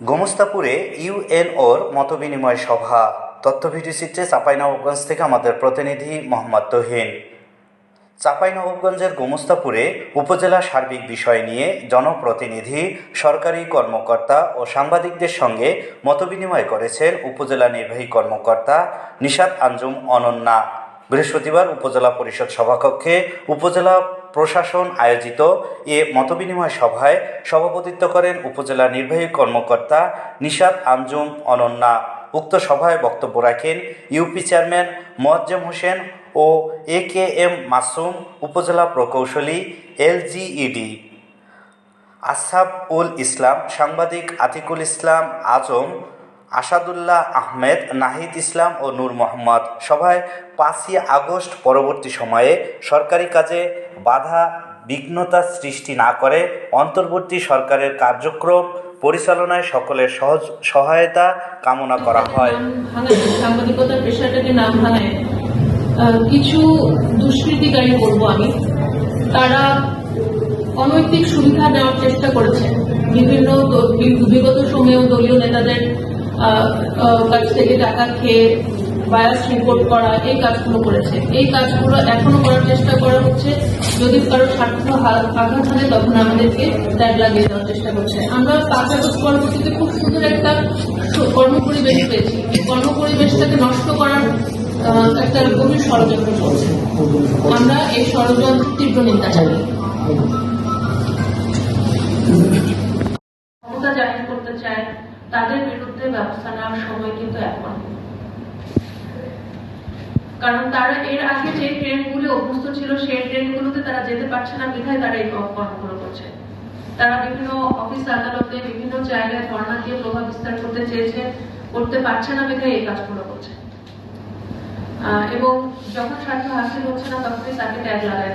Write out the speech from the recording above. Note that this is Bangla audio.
গোমস্তাপুরে ইউএনওর মতবিনিময় সভা। তথ্য ভিডিও চিত্রে চাঁপাইনবাবগঞ্জ থেকে আমাদের প্রতিনিধি মোহাম্মদ তহিন। চাঁপাইনবাবগঞ্জের গোমস্তাপুরে উপজেলা সার্বিক বিষয় নিয়ে জনপ্রতিনিধি, সরকারি কর্মকর্তা ও সাংবাদিকদের সঙ্গে মতবিনিময় করেছেন উপজেলা নির্বাহী কর্মকর্তা নিশাত আঞ্জুম অনন্যা। বৃহস্পতিবার উপজেলা পরিষদ সভাকক্ষে উপজেলা প্রশাসন আয়োজিত এ মতবিনিময় সভায় সভাপতিত্ব করেন উপজেলা নির্বাহী কর্মকর্তা নিশাদ আঞ্জুম অনন্যা। উক্ত সভায় বক্তব্য রাখেন ইউপি চেয়ারম্যান মোয়াজ্জেম হোসেন ও এ কে এম মাসুম, উপজেলা প্রকৌশলী এলজিইডি আসাব উল ইসলাম সাংবাদিক আতিকুল ইসলাম আজম আসাদুল্লাহ আহমেদ, নাহিদ ইসলাম ও নূর মোহাম্মদ সভায় পাঁচই আগস্ট পরবর্তী সময়ে সরকারি কাজে বাধা বিঘ্নতা সৃষ্টি না করে অন্তর্বর্তী সরকারের কার্যক্রম পরিচালনায় সকলের সহজ সহায়তা কামনা করা হয়। সাংবাদিকতার পেশাটাকে নাম ভাঙায় কিছু দুষ্কৃতিকারী বলব আমি, তারা অনৈতিক সুবিধা নেওয়ার চেষ্টা করেছে। বিভিন্ন বিগত সময়েও দলীয় নেতাদের কাছ থেকে টাকা খেয়ে বায়াস রিপোর্ট করা, এই কাজগুলো করেছে। এই কাজগুলো এখনও করার চেষ্টা করা হচ্ছে। যদি কারও স্বার্থ আঘাত হানে তখন আমাদেরকে ট্যাগ লাগিয়ে দেওয়ার চেষ্টা করছে। আমরা পাঁচ পরবর্তীতে খুব সুন্দর একটা সু- কর্মপরিবেশ পেয়েছি। এই কর্মপরিবেশটাকে নষ্ট করার একটা গভীর ষড়যন্ত্র চলছে। আমরা এই ষড়যন্ত্র তীব্র নিন্দা জানাই। ক্ষমতা জাহির করতে চায় তাদের বিরুদ্ধে ব্যবস্থা নেওয়ার সময় কিন্তু এখন। কারণ তারা এর আগে যে ট্রেনগুলো অভ্যস্ত ছিল, সেই ট্রেনগুলোতে তারা যেতে পারছে না, বিধায় তারা এই কর্মগুলো করছে। তারা বিভিন্ন অফিস আদালতে বিভিন্ন জায়গায় ধর্ণা দিয়ে প্রভাব বিস্তার করতে চেয়েছে, করতে পারছে না বিধায় এই কাজগুলো করছে। এবং যখন স্বার্থ হাসিল হচ্ছে না, তখনই তাকে ট্যাগ লাগায়